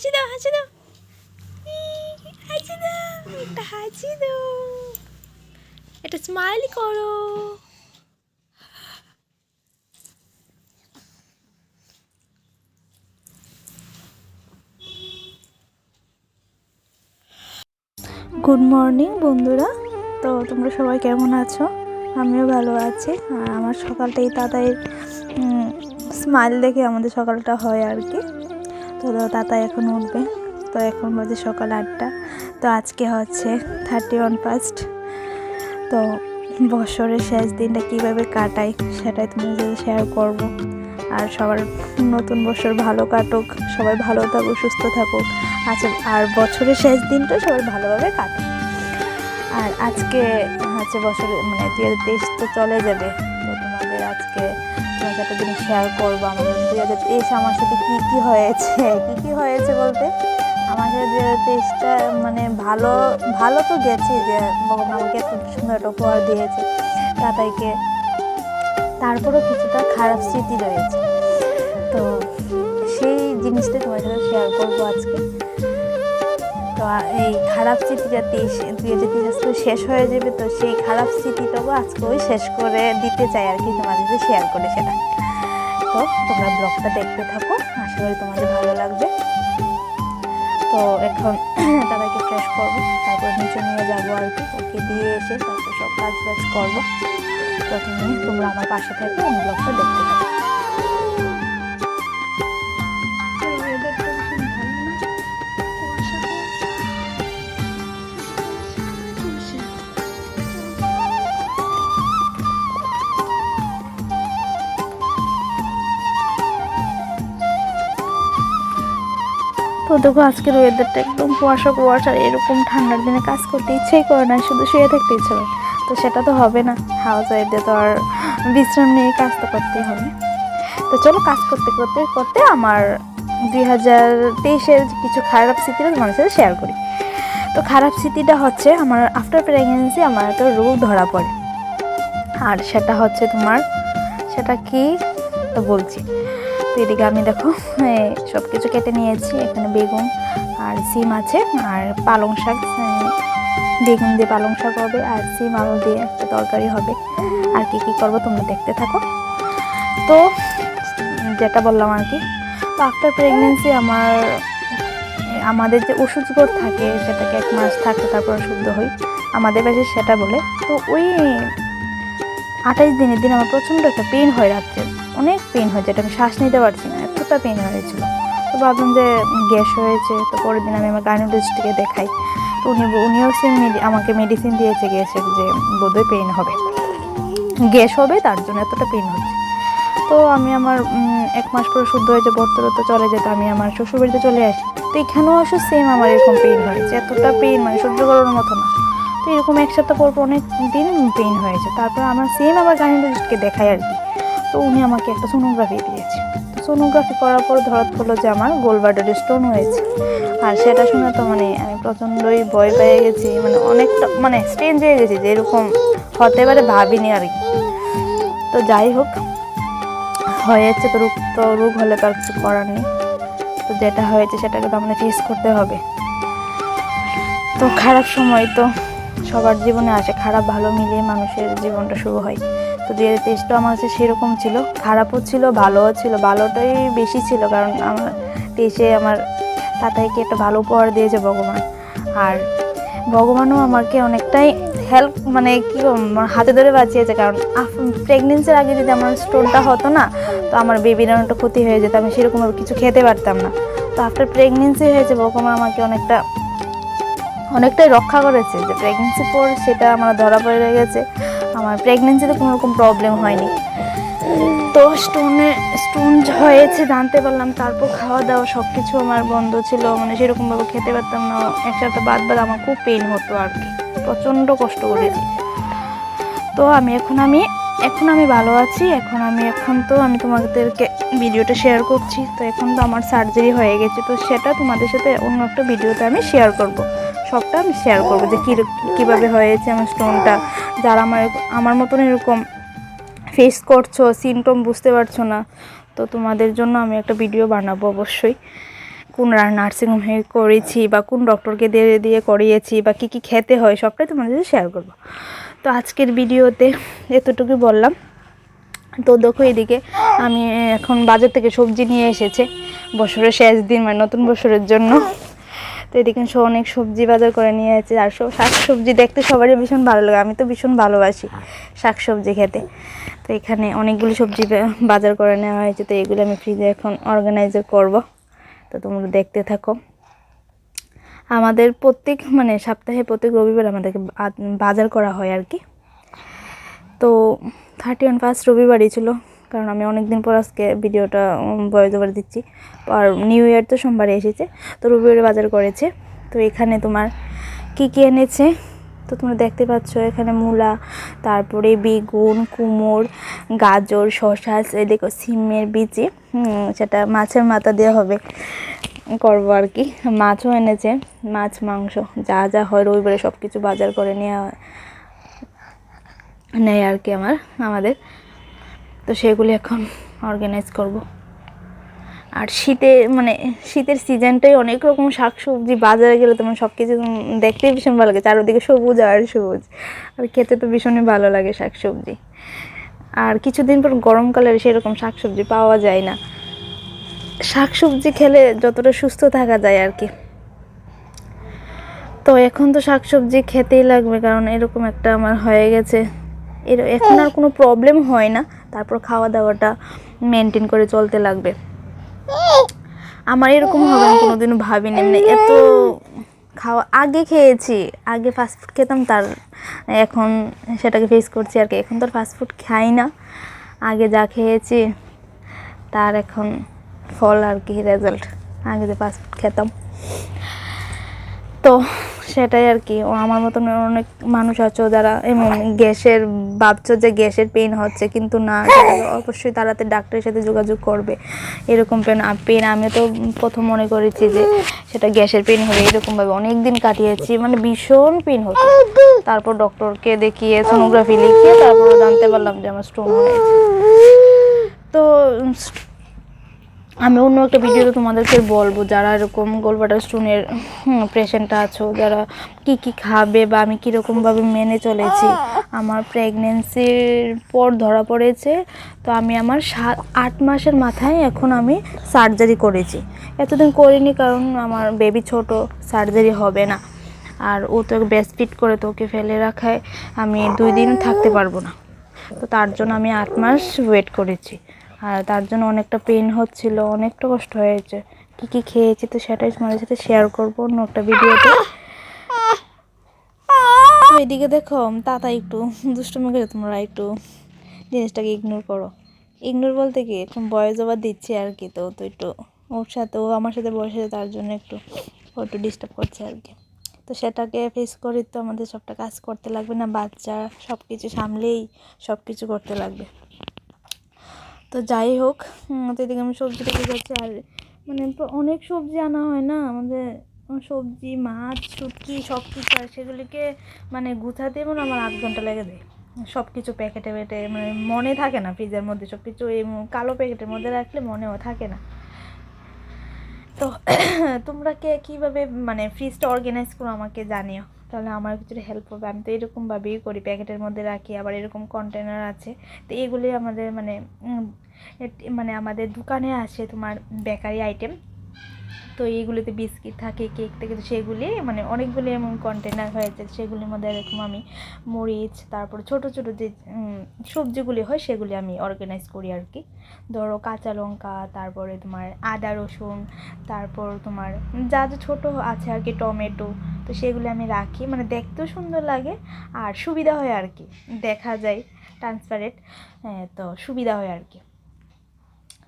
হাসি দাও হাসি দাও হাসি দাও একটা হাসি দাও একটা স্মাইল করো। গুড মর্নিং বন্ধুরা। তো তোমরা সবাই কেমন আছো? আমিও ভালো আছি। আমার সকালটাই তাতাই স্মাইল দেখে আমাদের সকালটা হয় আর কি। তো তাতা এখন উঠবে। তো এখন বাজে সকাল আটটা। তো আজকে হচ্ছে থার্টি ওয়ান ফার্স্ট তো বছরের শেষ দিনটা কীভাবে কাটাই সেটাই তোমাদের শেয়ার করব। আর সবার নতুন বছর ভালো কাটুক, সবাই ভালো থাকুক, সুস্থ থাকুক। আচ্ছা আর বছরের শেষ দিনটা সবাই ভালোভাবে কাটুক। আর আজকে হচ্ছে বছরে মানে দুই হাজার তো চলে যাবে। তো তোমাদের আজকে সাথে জিনিস শেয়ার করব আমাদের দুই হাজার তেইশ আমার সাথে কী কী হয়েছে? কী কী হয়েছে বলতে? আমার সাথে হাজার তেইশটা মানে ভালো ভালো তো গেছে যে ভগবান আমাকে এত সুন্দর একটা উপহার দিয়েছে তাতাইকে তারপরেও কিছুটা খারাপ স্মৃতি রয়েছে। তো সেই জিনিসটা তোমার সাথে শেয়ার করব আজকে। তো এই খারাপ স্মৃতিটা হাজার তেইশ আজকে শেষ হয়ে যাবে, তো সেই খারাপ স্মৃতিটাও ওই শেষ করে দিতে চাই আর কি তোমাদের শেয়ার করে সেটা। তো তোমরা ব্লগটা দেখতে থাকো, আশা করি তোমাদের ভালো লাগবে। তো এখন তাদেরকে ফ্রেশ করব, তারপর নিচে নিয়ে যাব আর কি, ওকে দিয়ে এসে তারপর সব কাজ বাজ করব। তো তুমি তোমরা আমার পাশে থেকে, আমি ব্লগটা দেখতে থাকো। তো দেখো আজকের ওয়েদারটা একদম কুয়াশা কুয়াশা, এরকম ঠান্ডার দিনে কাজ করতে ইচ্ছেই করে না, শুধু শুয়ে থাকতে ইচ্ছে করে। তো সেটা তো হবে না হাউস ওয়াইফে তো আর বিশ্রাম নিয়ে কাজ তো করতেই হবে। তো চলো কাজ করতে করতে করতে আমার দুই হাজার তেইশের কিছু খারাপ স্মৃতিটা তোমার সাথে শেয়ার করি। তো খারাপ স্মৃতিটা হচ্ছে, আমার আফটার প্রেগনেন্সি আমার একটা রোগ ধরা পড়ে। আর সেটা হচ্ছে তোমার, সেটা কি? তো বলছি। তো এদিকে আমি দেখো সব কিছু কেটে নিয়েছি। এখানে বেগুন আর সিম আছে, আর পালং শাক বেগুন দিয়ে পালং শাক হবে, আর সিম আলু দিয়ে একটা তরকারি হবে। আর কি কি করব তোমরা দেখতে থাকো। তো, যেটা বললাম আর কি, তো আফটার প্রেগনেন্সি আমার, আমাদের যে ওষুধগুলো থাকে, সেটাকে এক মাস থাকে তারপর শুদ্ধ হই। আমাদের বাসে সেটা বলে। তো ওই আঠাইশ দিনের দিন আমার প্রচণ্ড একটা পেন হয় রাত্রে। অনেক পেন হয়েছে যেটা আমি শ্বাস নিতে পারছি না, এতটা পেন হয়েছিল। তো ভাবলাম যে গ্যাস হয়েছে, তো পরের দিন আমি আমার গাইনোলজিস্টকে দেখাই। তো উনি উনিও সেম আমাকে মেডিসিন দিয়েছে গ্যাসের যে বোধহয় পেন হবে। গ্যাস হবে, তার জন্য এতটা পেন হচ্ছে। তো আমি আমার এক মাস পরে শুদ্ধ হয়েছে বর্তরত চলে যেত, আমি আমার শ্বশুরবাড়িতে চলে আসি। তো এখানেও আসলে সেম আমার এরকম পেন হয়েছে, এতটা পেন মানে সহ্য করার মতো না। তো এরকম এক সপ্তাহ পর অনেক দিন পেন হয়েছে। তারপর আমার সেম আমার গাইনোলজিস্টকে দেখাই আর কি। তো উনি আমাকে একটা সোনোগ্রাফি দিয়েছে। তো সোনোগ্রাফি করার পর ধরাত পড়ল যে আমার গোলবার্ডারে স্টোন হয়েছে। আর সেটা শুনে তো মানে আমি প্রচণ্ডই ভয় পেয়ে গেছি মানে অনেকটা মানে স্ট্রেঞ্জ হয়ে গেছি যে এরকম হতে পারে ভাবিনি আর কি। তো যাই হোক, হয়েছে তো রোগ তো রোগ হলে তো আর কিছু করার নেই। তো যেটা হয়েছে সেটাকে তো আমাদের ফেস করতে হবে। তো খারাপ সময় তো সবার জীবনে আসে, খারাপ ভালো মিলিয়ে মানুষের জীবনটা শুরু হয়। তো হাজার তেইশটা আমার কাছে সেরকম ছিল। খারাপও ছিল, ভালোও ছিল। ভালোটাই বেশি ছিল কারণ আমার তেইশে আমার তাতাইকে একটা ভালো উপহার দিয়েছে ভগবান। আর ভগবানও আমাকে অনেকটাই হেল্প মানে কী হাতে ধরে বাঁচিয়েছে কারণ প্রেগনেন্সির আগে যদি আমার স্টোনটা হতো না, তো আমার বেবির অনেকটা ক্ষতি হয়ে যেত। আমি সেরকমভাবে কিছু খেতে পারতাম না। তো আফটার প্রেগনেন্সি হয়েছে, ভগবান আমাকে অনেকটা, অনেকটাই রক্ষা করেছে যে প্রেগনেন্সির পর সেটা আমার ধরা পড়ে গেছে। আমার প্রেগনেন্সিতে কোনো রকম প্রবলেম হয়নি। তো স্টোনে স্টোন হয়েছে, জানতে পারলাম। তারপর খাওয়া দাওয়া সব কিছু আমার বন্ধ ছিল। মানে সেরকমভাবে খেতে পারতাম না। এক সপ্তাহ বাদ বাদ আমার খুব পেন হতো আর কি। প্রচণ্ড কষ্ট করেছি। তো আমি এখন আমি এখন আমি ভালো আছি। এখন আমি, এখন তো আমি তোমাদেরকে ভিডিওটা শেয়ার করছি। তো এখন তো আমার সার্জারি হয়ে গেছে। তো সেটা তোমাদের সাথে অন্য একটা ভিডিওতে আমি শেয়ার করব। সবটা আমি শেয়ার করব যে কী কীভাবে হয়েছে আমার স্টোনটা যারা আমার আমার মতন এরকম ফেস করছ সিমটম বুঝতে পারছ না, তো তোমাদের জন্য আমি একটা ভিডিও বানাবো অবশ্যই। কোন নার্সিংহোমে করেছি বা কোন ডক্টরকে দিয়ে দিয়ে করিয়েছি বা কী কী খেতে হয়, সবটাই তোমাদের সাথে শেয়ার করব। তো আজকের ভিডিওতে এতটুকুই বললাম। তো দেখো এদিকে আমি এখন বাজার থেকে সবজি নিয়ে এসেছে, বছরের শেষ দিন মানে নতুন বছরের জন্য। তো এদিকে সব অনেক সবজি বাজার করে নিয়ে এসেছে আর সব শাক সবজি দেখতে সবারই ভীষণ ভালো লাগে। আমি তো ভীষণ ভালোবাসি শাক সবজি খেতে। তো এখানে অনেকগুলো সবজি বাজার করে নেওয়া হয়েছে। তো এগুলো আমি ফ্রিজে এখন অর্গানাইজার করব। তো তোমরা দেখতে থাকো। আমাদের প্রত্যেক মানে সপ্তাহে প্রত্যেক রবিবার আমাদেরকে বাজার করা হয় আর কি। তো থার্টি ওয়ান ফার্স্ট রবিবারই ছিল। কারণ আমি অনেক দিন পর আজকে ভিডিওটা বয়স ওভার দিচ্ছি। আর নিউ ইয়ার তো সোমবারে এসেছে, তো রবিবারে বাজার করেছে। তো এখানে তোমার কি কী এনেছে? তো তোমরা দেখতে পাচ্ছ, এখানে মূলা, তারপরে বেগুন কুমড় গাজর শশা দেখো সিমের বিচি সেটা মাছের মাথা দেওয়া হবে করব আর কি। মাছও এনেছে, মাছ, মাংস, যা যা হয় রবিবারে সব কিছু বাজার করে নেওয়া নেই আর কি আমার, আমাদের। তো সেগুলি এখন অর্গানাইজ করব। আর শীতে মানে শীতের সিজনটাই অনেক রকম শাক সবজি বাজারে গেলে তোমার সব কিছু দেখতেই ভীষণ ভালো লাগে। চারদিকে সবুজ আর সবুজ। আর খেতে তো ভীষণই ভালো লাগে শাক সবজি আর কিছুদিন পর গরমকালে সেরকম শাক সবজি পাওয়া যায় না। শাক সবজি খেলে যতটা সুস্থ থাকা যায় আর কি। তো এখন তো শাক সবজি খেতেই লাগবে, কারণ এরকম একটা আমার হয়ে গেছে। এর এখন আর কোনো প্রবলেম হয় না। তারপর খাওয়া দাওয়াটা মেনটেন করে চলতে লাগবে। আমার এরকম হবে আমি কোনোদিনও ভাবিনি। মানে এত খাওয়া, আগে খেয়েছি, আগে ফাস্টফুড খেতাম, তার এখন সেটাকে ফেস করছি আর কি। এখন তো ফাস্টফুড খাই না। আগে যা খেয়েছি, তার এখন ফল আর কি রেজাল্ট আগে যে ফাস্টফুড খেতাম। তো সেটাই আর কি ও আমার মতন অনেক মানুষ আছে যারা গ্যাসের, ভাবছ যে গ্যাসের পেন হচ্ছে, কিন্তু না অবশ্যই তাড়াতাড়ি ডাক্তারের সাথে যোগাযোগ করবে। এরকম পেন পেন আমি তো প্রথম মনে করেছি যে সেটা গ্যাসের পেন হবে, এরকমভাবে অনেক দিন কাটিয়েছি মানে ভীষণ পেন হতো। তারপর ডক্টরকে দেখিয়ে সোনোগ্রাফি লিখিয়ে, তারপর জানতে পারলাম যে আমার স্টোন হয়েছে। তো আমি অন্য একটা ভিডিওতে তোমাদেরকে বলব, যারা এরকম গোলবাটার স্টোনের পেশেন্ট আছো, যারা কি কি খাবে বা আমি কীরকমভাবে মেনে চলেছি, আমার প্রেগনেন্সির পর ধরা পড়েছে, তো আমি আমার সাত, আট মাসের মাথায় এখন আমি সার্জারি করেছি। এতদিন করিনি কারণ আমার বেবি ছোট সার্জারি হবে না। আর ও তো বেস্ট ফিট করে তো ওকে ফেলে রাখায় আমি দুই দিন থাকতে পারব না। তো তার জন্য আমি আট মাস ওয়েট করেছি। আর তার জন্য অনেকটা পেন হচ্ছিল, অনেকটা কষ্ট হয়েছে। কী কী খেয়েছি তো সেটাই তোমাদের সাথে শেয়ার করব অন্য একটা ভিডিওতে তো এদিকে দেখো, তাতা একটু দুষ্টুমি করে তোমরা একটু জিনিসটাকে ইগনোর করো। ইগনোর বলতে কি এখন বয়স আবার দিচ্ছে আর কি তো তো একটু ওর সাথে, ও আমার সাথে বসে, তার জন্য একটু ও একটু ডিস্টার্ব করছে আর কি। তো সেটাকে ফেস করে তো আমাদের সবটা কাজ করতে লাগবে না, বাচ্চা সব কিছু সামলেই সব কিছু করতে লাগবে। তো যাই হোক তো এদিকে আমি সবজি রেখে যাচ্ছি। আর মানে অনেক সবজি আনা হয় না? আমাদের সবজি, মাছ, শুটকি সব কিছু আর সেগুলিকে মানে গুছাতে মনে আমার আধ ঘণ্টা লেগে যায়। সব কিছু প্যাকেটে প্যাকেটে মানে মনে থাকে না, ফ্রিজের মধ্যে সব কিছু এই কালো প্যাকেটের মধ্যে রাখলে মনেও থাকে না। তো তোমরা কে কীভাবে মানে ফ্রিজটা অর্গানাইজ করো আমাকে জানিও। তাহলে আমার কিছুটা হেল্প হবে। আমি তো এরকমভাবেই করি, প্যাকেটের মধ্যে রাখি, আবার এরকম কন্টেনার আছে। তো এগুলি আমাদের মানে মানে আমাদের দোকানে আসে তোমার বেকারি আইটেম তো এইগুলিতে বিস্কিট থাকে কেক থাকে, তো সেগুলি মানে অনেকগুলি এমন কন্টেনার হয়েছে, সেগুলির মধ্যে এরকম আমি মরিচ, তারপর ছোট ছোট যে সবজিগুলি হয়, সেগুলি আমি অর্গানাইজ করি আর কি ধরো কাঁচা লঙ্কা, তারপরে তোমার আদা রসুন, তারপর তোমার যা যা ছোটো আছে আর কি টমেটো, তো সেগুলি আমি রাখি। মানে দেখতেও সুন্দর লাগে আর সুবিধা হয় আর কি দেখা যায় ট্রান্সপারেন্ট তো সুবিধা হয় আর কি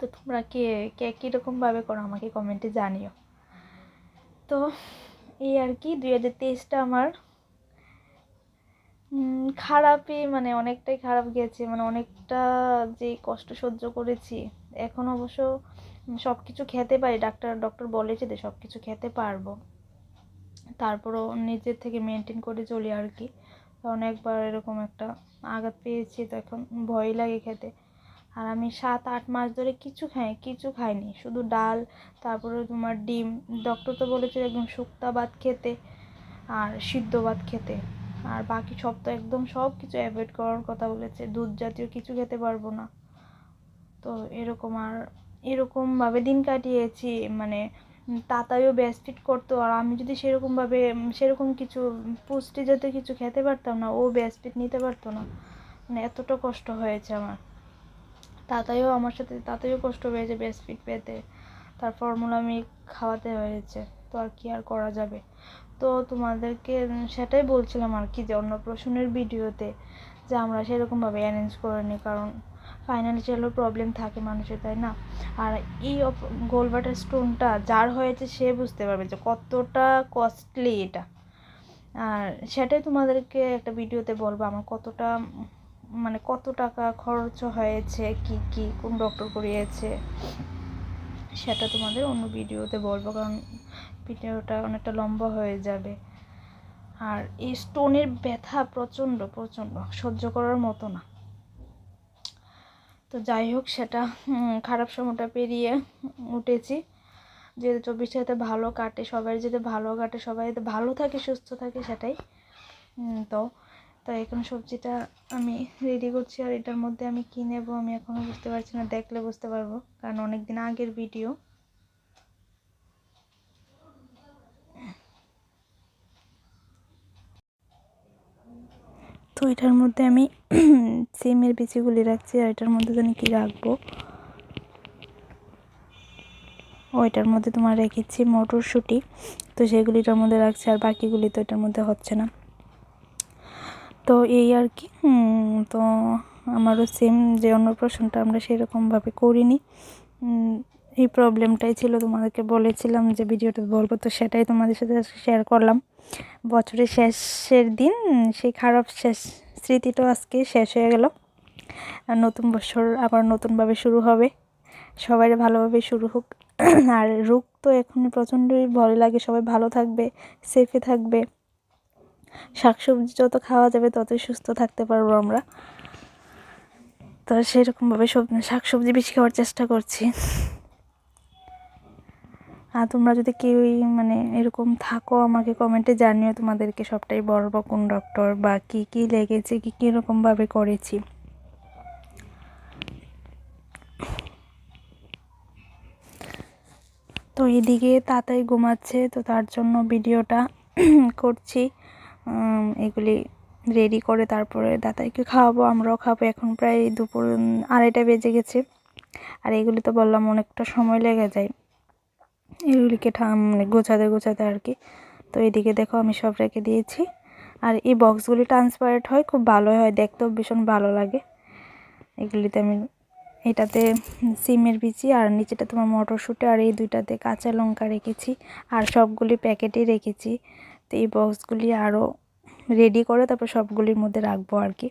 তো তোমরা কে কে কীরকমভাবে করো আমাকে কমেন্টে জানিও। তো এই আর কি, দুই হাজার তেইশটা আমার খারাপই মানে অনেকটাই খারাপ গেছে মানে অনেকটা যে কষ্ট সহ্য করেছি। এখন অবশ্য সব কিছু খেতে পারি, ডাক্তার, ডক্টর বলেছে যে সব কিছু খেতে পারব। তারপরও নিজের থেকে মেনটেন করে চলি আর কি। কারণ অনেকবার এরকম একটা আঘাত পেয়েছি, তো এখন ভয় লাগে খেতে। আর আমি সাত, আট মাস ধরে কিছু খাই, কিছু খাইনি। শুধু ডাল তারপরে তোমার ডিম। ডক্টর তো বলেছে একদম শুক্তা ভাত খেতে আর সিদ্ধ ভাত খেতে। আর বাকি সব তো একদম সব কিছু অ্যাভয়েড করার কথা বলেছে। দুধ জাতীয় কিছু খেতে পারব না। তো এরকম আর এরকমভাবে দিন কাটিয়েছি। মানে তাতাইও ব্যাস্টফিট করতো। আর আমি যদি সেরকমভাবে, সেরকম কিছু পুষ্টি জাতীয় কিছু খেতে পারতাম না, ও ব্যাস্টফিট নিতে পারতো না। মানে এতটা কষ্ট হয়েছে আমার। তাতাইও আমার সাথে তাতেও কষ্ট পেয়েছে ব্যাস্টফিট পেতে। তার ফর্মুলা আমি খাওয়াতে হয়েছে, তো আর কি আর করা যাবে? তো তোমাদেরকে সেটাই বলছিলাম আর কি যে অন্নপ্রাশনের ভিডিওতে যে আমরা সেরকমভাবে অ্যারেঞ্জ করে নিই, কারণ ফাইন্যান্সিয়ালও প্রবলেম থাকে মানুষের, তাই না? আর এই গোলবাটার স্টোনটা যার হয়েছে সে বুঝতে পারবে যে কতটা কস্টলি এটা। আর সেটাই তোমাদেরকে একটা ভিডিওতে বলব, আমার কতটা মানে কত টাকা খরচ হয়েছে, কি কি, কোন ডক্টর করিয়েছে, সেটা তোমাদের অন্য ভিডিওতে বলব, কারণ ভিডিওটা অনেকটা লম্বা হয়ে যাবে। আর এই স্টোনের ব্যথা প্রচণ্ড প্রচণ্ড, সহ্য করার মতো না। তো যাই হোক, সেটা খারাপ সময়টা পেরিয়ে উঠেছি। যেহেতু চব্বিশটা যাতে ভালো কাটে, সবাই যাতে ভালো কাটে, সবাই যাতে ভালো থাকে, সুস্থ থাকে, সেটাই। তো তো এখন সবজিটা আমি রেডি করছি আর এটার মধ্যে আমি কী নেব আমি এখনও বুঝতে পারছি না, দেখলে বুঝতে পারব, কারণ অনেক দিন আগের ভিডিও তো এটার মধ্যে আমি সিমের বিচিগুলি রাখছি আর এটার মধ্যে জানি কি রাখব। ওইটার মধ্যে তোমার রেখেছি মটরশুঁটি, তো সেগুলি এটার মধ্যে রাখছি আর বাকিগুলি তো এটার মধ্যে হচ্ছে না। তো এই আর কি তো আমারও সেম যে অন্নপ্রাশনটা আমরা সেরকমভাবে করিনি। এই প্রবলেমটাই ছিল, তোমাদেরকে বলেছিলাম যে ভিডিওটা বলব, তো সেটাই তোমাদের সাথে শেয়ার করলাম। বছরের শেষের দিন, সেই খারাপ শেষ স্মৃতিটাও আজকে শেষ হয়ে গেল। আর নতুন বছর আবার নতুনভাবে শুরু হবে। সবাই ভালোভাবে শুরু হোক। আর রোগ তো এখন প্রচণ্ডই ভয় লাগে, সবাই ভালো থাকবে সেফে থাকবে। শাকসবজি যত খাওয়া যাবে ততই সুস্থ থাকতে পারব আমরা। তো সেরকমভাবে সব শাকসবজি বেশি খাওয়ার চেষ্টা করছি। আর তোমরা যদি কেউই মানে এরকম থাকো, আমাকে কমেন্টে জানিও তোমাদেরকে সবটাই বলব কোন ডক্টর বা কী কী লেগেছে, কী কীরকমভাবে করেছি। তো এদিকে তাতাই ঘুমাচ্ছে, তো তার জন্য ভিডিওটা করছি। এগুলি রেডি করে তারপরে দাদাইকে খাওয়াবো, আমরাও খাব। এখন প্রায় দুপুর, আড়াইটা বেজে গেছে। আর এগুলি তো বললাম, অনেকটা সময় লেগে যায়। এগুলিকে মানে গোছাতে গোছাতে আর কি। তো এদিকে দেখো, আমি সব রেখে দিয়েছি। আর এই বক্সগুলি ট্রান্সপারেন্ট হয়, খুব ভালো হয়, দেখতেও ভীষণ ভালো লাগে। এগুলিতে আমি এটাতে সিমের বিচি আর নিচেটা তোমার মটরশুঁটি আর এই দুইটাতে কাঁচা লঙ্কা রেখেছি। আর সবগুলি প্যাকেটেই রেখেছি। তো এই বক্সগুলি আরও রেডি করে তারপর সবগুলির মধ্যে রাখব আর কি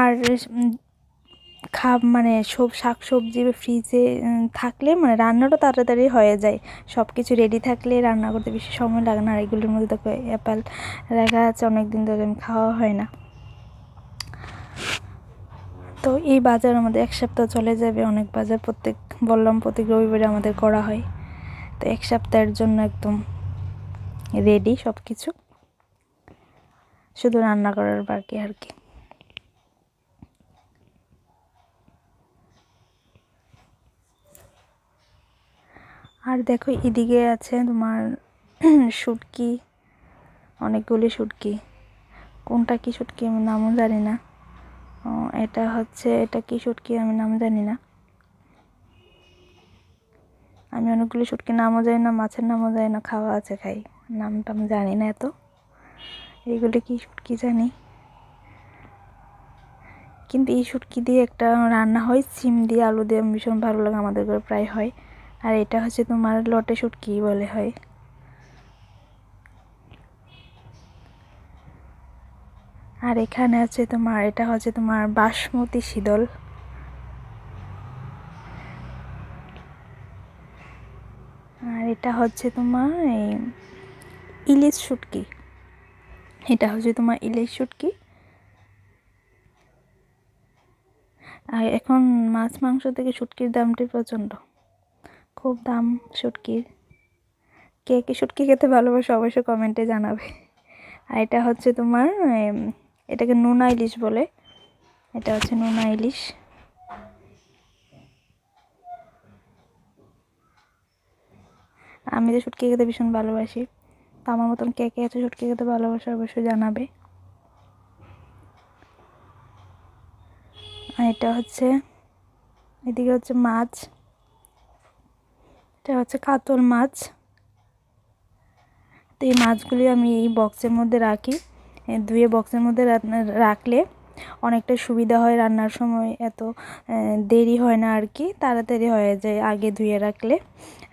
আর খাব মানে সব শাক সবজি ফ্রিজে থাকলে মানে রান্নাটা তাড়াতাড়ি হয়ে যায়। সব কিছু রেডি থাকলে রান্না করতে বেশি সময় লাগে না। আর এগুলোর মধ্যে দেখো অ্যাপেল রাখা আছে অনেক দিন ধরে আমি খাওয়া হয় না। তো এই বাজার আমাদের এক সপ্তাহ চলে যাবে, অনেক বাজার প্রত্যেক, বললাম প্রত্যেক রবিবারে আমাদের করা হয়। তো এক সপ্তাহের জন্য একদম রেডি সব কিছু শুধু রান্না করার বাকি আর কি। আর দেখো এদিকে আছে তোমার শুটকি, অনেকগুলি শুটকি। কোনটা কি শুটকি আমি নামও জানি না। এটা হচ্ছে, এটা কি শুটকি আমি নাম জানি না। আমি অনেকগুলি শুটকি নামও জানি না, মাছের নামও জানি না, খাওয়া আছে খাই। নামটা আমি জানি না এত। এইগুলি কি শুটকি জানি? কিন্তু এই শুটকি দিয়ে একটা রান্না হয়, সিম দিয়ে আলু দিয়ে ভীষণ ভালো লাগে, আমাদের ঘরে প্রায় হয়। আর এটা হচ্ছে তোমার লটে শুটকি বলে হয়। আর এখানে আছে তোমার, এটা হচ্ছে তোমার বাসমতি শীতল আর এটা হচ্ছে তোমার ইলিশ শুটকি। এটা হচ্ছে তোমার ইলিশ শুটকি। আর এখন মাছ মাংস থেকে শুটকির দামটি প্রচণ্ড। খুব দাম শুটকির। কে কে শুটকি খেতে ভালোবাসে অবশ্যই কমেন্টে জানাবে। আর এটা হচ্ছে তোমার এটাকে নোনা ইলিশ বলে। এটা হচ্ছে নোনা ইলিশ। আমি তো শুটকি খেতে ভীষণ ভালোবাসি, তো আমার মতন কে কে আছে শুটকি খেতে ভালোবাসে অবশ্যই জানাবে। আর এটা হচ্ছে, এদিকে হচ্ছে মাছ। এটা হচ্ছে কাতল মাছ। তো এই মাছগুলি আমি এই বক্সের মধ্যে রাখি। ধুয়ে বক্সের মধ্যে রাখলে অনেকটা সুবিধা হয় রান্নার সময়, এত দেরি হয় না আর কি, তাড়াতাড়ি হয়ে যায়, আগে ধুয়ে রাখলে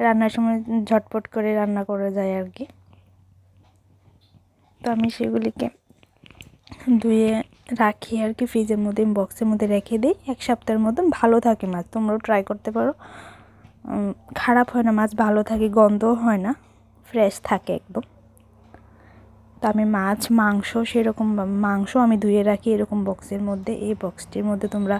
রান্নার সময় ঝটপট করে রান্না করা যায় আর কি। তো আমি সেগুলিকে ধুয়ে রাখি আর কি, ফ্রিজের মধ্যে, বক্সের মধ্যে রেখে দিই, এক সপ্তাহের মতন ভালো থাকে মাছ, তোমরাও ট্রাই করতে পারো। খারাপ হয় না, মাছ ভালো থাকে, গন্ধও হয় না ফ্রেশ থাকে একদম। তো আমি মাছ, মাংস সেরকম মাংস আমি ধুয়ে রাখি এরকম বক্সের মধ্যে। এই বক্সটির মধ্যে তোমরা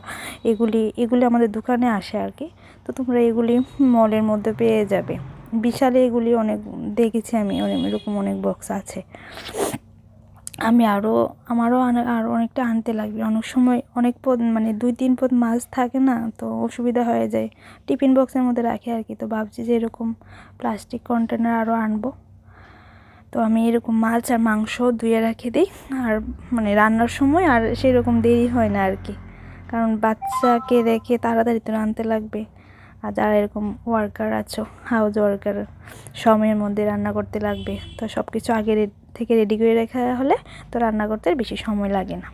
এগুলি এগুলি আমাদের দোকানে আসে আর কি। তো তোমরা এগুলি মলের মধ্যে পেয়ে যাবে। বিশালে এগুলি অনেক, দেখেছি আমি এরকম অনেক বক্স আছে। আমি আরও আমারও আরও অনেকটা আনতে লাগবে। অনেক সময় অনেক পদ মানে দুই, তিন পদ মাছ থাকে না, তো অসুবিধা হয়ে যায়। টিফিন বক্সের মধ্যে রাখি আর কি। তো ভাবছি যে এরকম প্লাস্টিক কন্টেনার আরও আনব। তো আমি এরকম মাছ আর মাংস ধুয়ে রেখে দিই। আর মানে রান্নার সময় আর সেই রকম দেরি হয় না আর কি কারণ বাচ্চাকে রেখে তাড়াতাড়ি তো রাঁধতে লাগবে। আর যারা এরকম ওয়ার্কার আছো হাউস ওয়ার্কার সময়ের মধ্যে রান্না করতে লাগবে, তো সব কিছু আগে থেকে রেডি করে রাখা হলে তো রান্না করতে বেশি সময় লাগে না।